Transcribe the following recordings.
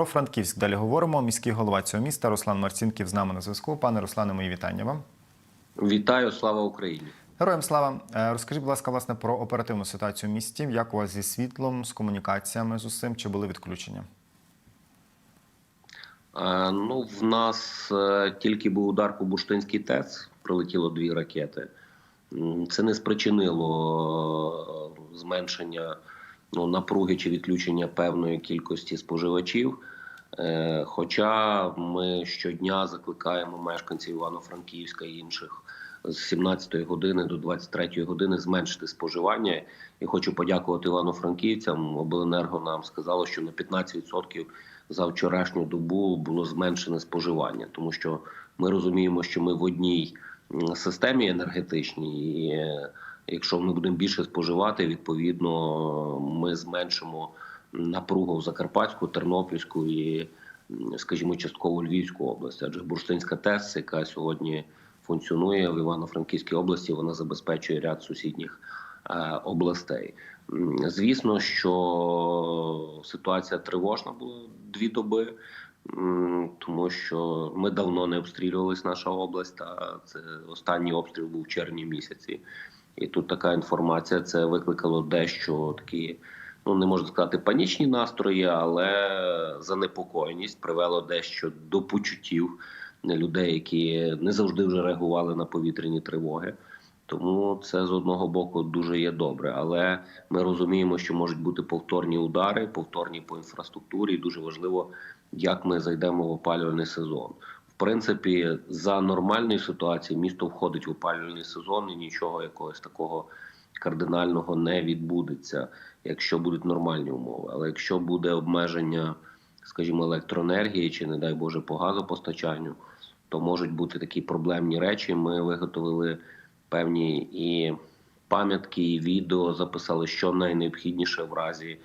Про Франківськ далі говоримо. Міський голова цього міста Руслан Марцінків з нами на зв'язку. Пане Руслане, мої вітання вам. Вітаю, слава Україні. Героям слава. Е, Розкажіть, будь ласка, власне про оперативну ситуацію в місті. Як у вас зі світлом, з комунікаціями з усім? Чи були відключення? Е, Ну, в нас е, тільки був удар по Бурштинській ТЕЦ, прилетіло дві ракети. Це не спричинило зменшення ну, напруги чи відключення певної кількості споживачів. Е, Хоча ми щодня закликаємо мешканців Івано-Франківська і інших з 17 години до 23 години зменшити споживання. І хочу подякувати Івано-Франківцям. Обленерго нам сказало, що на 15% за вчорашню добу було зменшене споживання, тому що ми розуміємо, що ми в одній системі енергетичній, і е, якщо ми будемо більше споживати, відповідно ми зменшимо напругу Закарпатську, Тернопільську і, скажімо, частково Львівську область. Адже Бурштинська ТЕС, яка сьогодні функціонує в Івано-Франківській області, вона забезпечує ряд сусідніх е, областей. Звісно, що ситуація тривожна була дві доби, тому що ми давно не обстрілювалась наша область. Та це останній обстріл був в червні місяці. І тут така інформація це викликало дещо такі, ну не можна сказати, панічні настрої, але занепокоєність привело дещо до почуттів людей, які не завжди вже реагували на повітряні тривоги. Тому це з одного боку дуже є добре, але ми розуміємо, що можуть бути повторні удари, повторні по інфраструктурі. І дуже важливо, як ми зайдемо в опалювальний сезон. В принципі, за нормальної ситуації місто входить в опалювальний сезон, і нічого якогось такого кардинального не відбудеться, якщо будуть нормальні умови. Але якщо буде обмеження, скажімо, електроенергії чи, не дай Боже, по газопостачанню, то можуть бути такі проблемні речі. Ми виготовили певні і пам'ятки, і відео записали, що найнеобхідніше в разі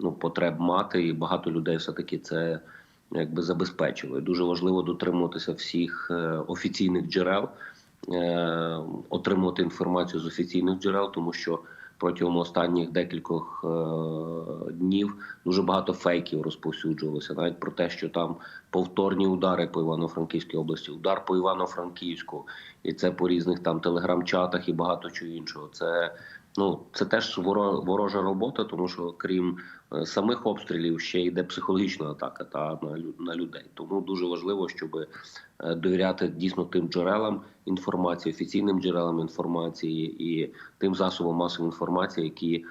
ну, потреб мати, і багато людей все-таки це якби забезпечили. Дуже важливо дотримуватися всіх е, офіційних джерел, отримувати інформацію з офіційних джерел, тому що протягом останніх декількох е, днів дуже багато фейків розповсюджувалося, навіть про те, що там повторні удари по Івано-Франківській області, удар по Івано-Франківську, і це по різних там телеграм-чатах і багато чого іншого. Це ну це теж воро- ворожа робота, тому що крім е, самих обстрілів ще йде психологічна атака та на на людей. Тому дуже важливо, щоб е, довіряти дійсно тим джерелам інформації, офіційним джерелам інформації і тим засобам масової інформації, які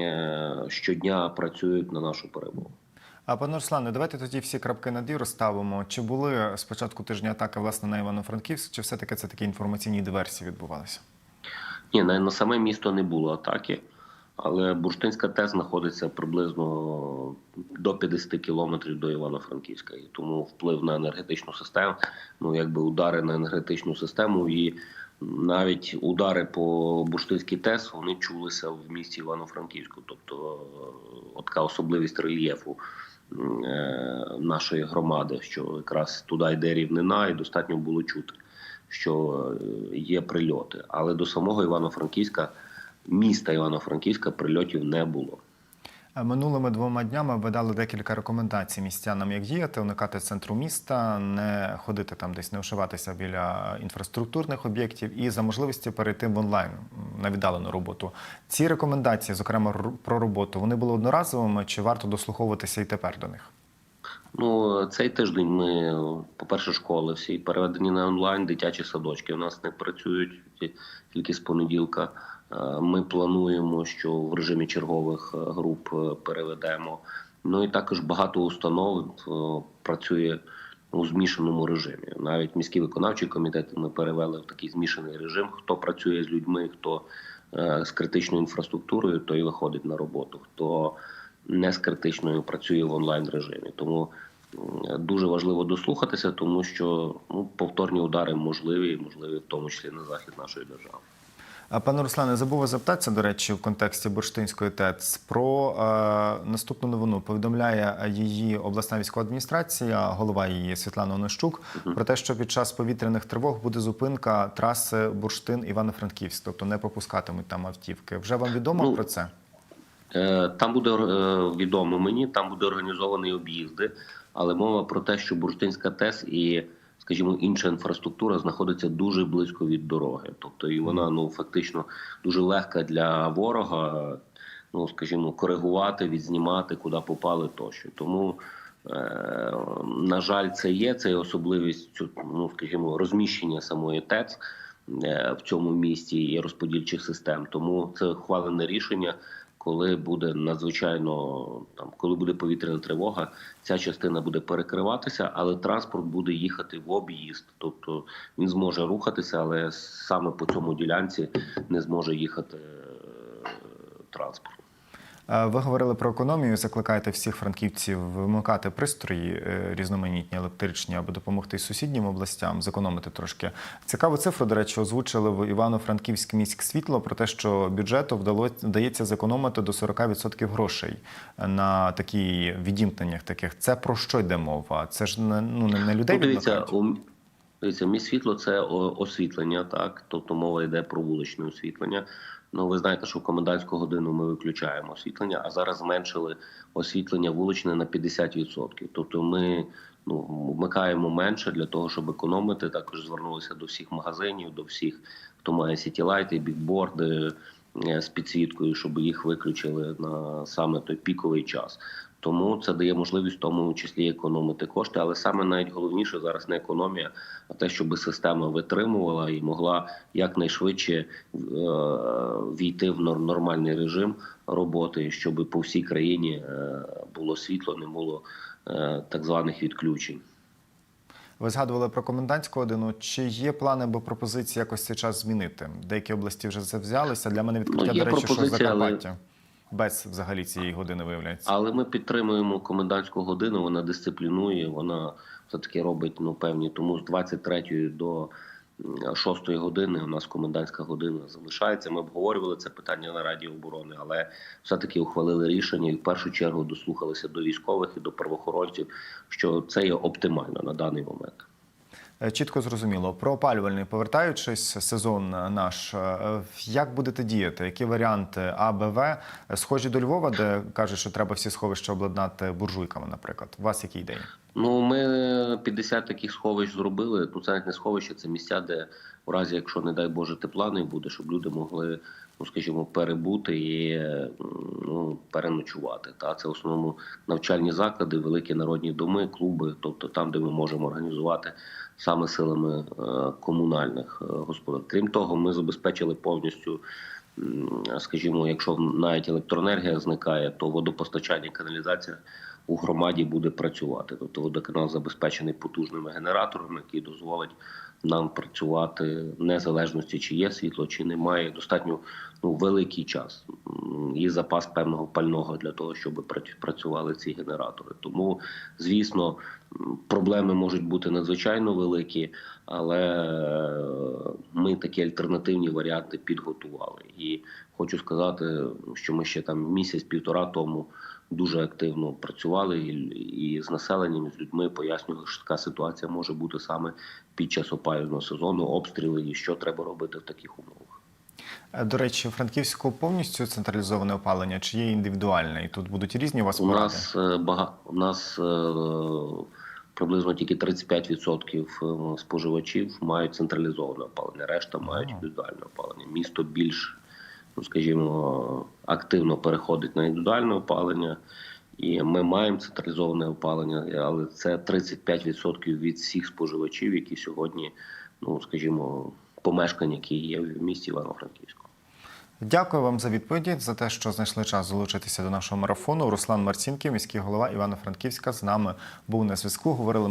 е, щодня працюють на нашу перемогу. А пане Руслане, давайте тоді всі крапки над «і» розставимо. Чи були з початку тижня атаки власне на Івано-Франківськ, чи все-таки це такі інформаційні диверсії відбувалися? Ні, на, на саме місто не було атаки, але Бурштинська ТЕС знаходиться приблизно до 50 кілометрів до Івано-Франківська. І тому вплив на енергетичну систему, ну якби удари на енергетичну систему і навіть удари по Бурштинській ТЕС вони чулися в місті Івано-Франківську. Тобто е, така особливість рельєфу е, нашої громади, що якраз туди йде рівнина, і достатньо було чути що е, є прильоти. Але до самого Івано-Франківська, міста Івано-Франківська, прильотів не було. Е, Минулими двома днями ви дали декілька рекомендацій містянам, як діяти, уникати центру міста, не ходити там десь, не ошиватися біля інфраструктурних об'єктів і за можливості перейти в онлайн на віддалену роботу. Ці рекомендації, зокрема про роботу, вони були одноразовими чи варто дослуховуватися і тепер до них? Ну, цей тиждень ми, по-перше, школи всі переведені на онлайн, дитячі садочки у нас не працюють ті- тільки з понеділка. Е, Ми плануємо, що в режимі чергових е, груп е, переведемо. Ну і також багато установ працює у змішаному режимі. Навіть міські виконавчі комітети ми перевели в такий змішаний режим. Хто працює з людьми, хто з критичною інфраструктурою, той виходить на роботу. Хто не з критичною працює в онлайн режимі. Тому дуже важливо дослухатися, тому що ну, повторні удари можливі, можливі в тому числі на захід нашої держави. А, Пане Руслане, забув запитатися, до речі, в контексті Бурштинської ТЕЦ про е, наступну новину. Повідомляє її обласна військова адміністрація, голова її Світлана Онощук, про те, що під час повітряних тривог буде зупинка траси Бурштин-Івано-Франківськ, тобто не пропускатимуть там автівки. Вже вам відомо Ну, про це? Е, Там буде е, відомо мені, там буде організовані об'їзди, Але мова про те, що Бурштинська ТЕС і, скажімо, інша інфраструктура знаходиться дуже близько від дороги. Тобто, і вона ну фактично дуже легка для ворога. Ну, скажімо, коригувати, відзнімати, куди попали тощо. Тому, е, на жаль, це є це є особливість ну, скажімо, розміщення самої ТЕЦ в цьому місті і розподільчих систем. Тому це ухвалене рішення. Коли буде надзвичайно там, коли буде повітряна тривога, ця частина буде перекриватися, але транспорт буде їхати в об'їзд. Тобто він зможе рухатися, але саме по цьому ділянці не зможе їхати е, транспорт. Е, Ви говорили про економію, закликаєте всіх франківців вимикати пристрої е, різноманітні електричні, аби допомогти сусіднім областям зекономити трошки. Цікаву цифру, до речі, озвучили в Івано-Франківськ міськ світло про те, що бюджету вдалося вдається зекономити до 40% грошей на такі відімкненнях таких. Це про що йде мова? Це ж не ну не, людей Ну, дивіться, дивіться, мій світло це освітлення, так. Тобто мова йде про вуличне освітлення. Ну, ви знаєте, що в комендантську годину ми виключаємо освітлення, а зараз зменшили освітлення вуличне на 50%. Тобто ми ну, вмикаємо менше для того, щоб економити. Також звернулися до всіх магазинів, до всіх, хто має сітілайти, бікборди е, з підсвіткою, щоб їх виключили на саме той піковий час. Тому це дає можливість в тому числі економити кошти, але саме навіть головніше зараз не економія, а те, щоб система витримувала і могла якнайшвидше е, війти в нор- нормальний режим роботи, щоб по всій країні е, було світло, не було е, так званих відключень. Ви згадували про комендантську годину. Чи є плани або пропозиції якось цей час змінити? Деякі області вже це взялися. Для мене відкриття, Ну, до речі, що пропозиція, але- Закарпаття без взагалі цієї години виявляється. Але ми підтримуємо комендантську годину. Вона дисциплінує, вона все таки робить ну певні. Тому з 23 до 6 години у нас комендантська година залишається. Ми обговорювали це питання на Раді оборони, але все таки ухвалили рішення і в першу чергу дослухалися до військових і до правоохоронців, що це є оптимально на даний момент. Е, Чітко зрозуміло. Про опалювальний повертаючись, сезон наш. е, Як будете діяти? Які варіанти А, В? Схожі до Львова, де кажуть, що треба всі сховища обладнати буржуйками, наприклад. У вас які ідеї? Ну, ми 50 таких сховищ зробили. Ну, це не сховища, це місця, де у разі, якщо, не дай Боже, тепла не буде, щоб люди могли, ну скажімо, перебути і е, ну, переночувати. Та це в основному навчальні заклади, великі народні доми, клуби, тобто там, де ми можемо організувати саме силами е, комунальних е, господар. Крім того, ми забезпечили повністю. Скажімо, якщо навіть електроенергія зникає, то водопостачання каналізація у громаді буде працювати. Тобто водоканал забезпечений потужними генераторами, які дозволять нам працювати в незалежності, чи є світло, чи немає. Достатньо ну, великий час і запас певного пального для того, щоб пра- працювали ці генератори. Тому, звісно, проблеми можуть бути надзвичайно великі, але е, ми такі альтернативні варіанти підготували. І хочу сказати, що ми ще там місяць-півтора тому дуже активно працювали і, і з населенням, і з людьми пояснювали, що така ситуація може бути саме під час опалювального сезону, обстріли і що треба робити в таких умовах. Е, До речі, у Франківську повністю централізоване опалення, чи є індивідуальне? І тут будуть різні у вас У поради? нас е, бага... у нас е, приблизно тільки 35% е, споживачів мають централізоване опалення, решта мають індивідуальне опалення. Місто більш, ну скажімо, активно переходить на індивідуальне опалення. І ми маємо централізоване опалення, але це 35% від всіх споживачів, які сьогодні, ну скажімо, помешкання, які є в місті Івано-Франківську. Дякую вам за відповіді, за те, що знайшли час долучитися до нашого марафону. Руслан Марцінків, міський голова Івано-Франківська, з нами був на зв'язку. Говорили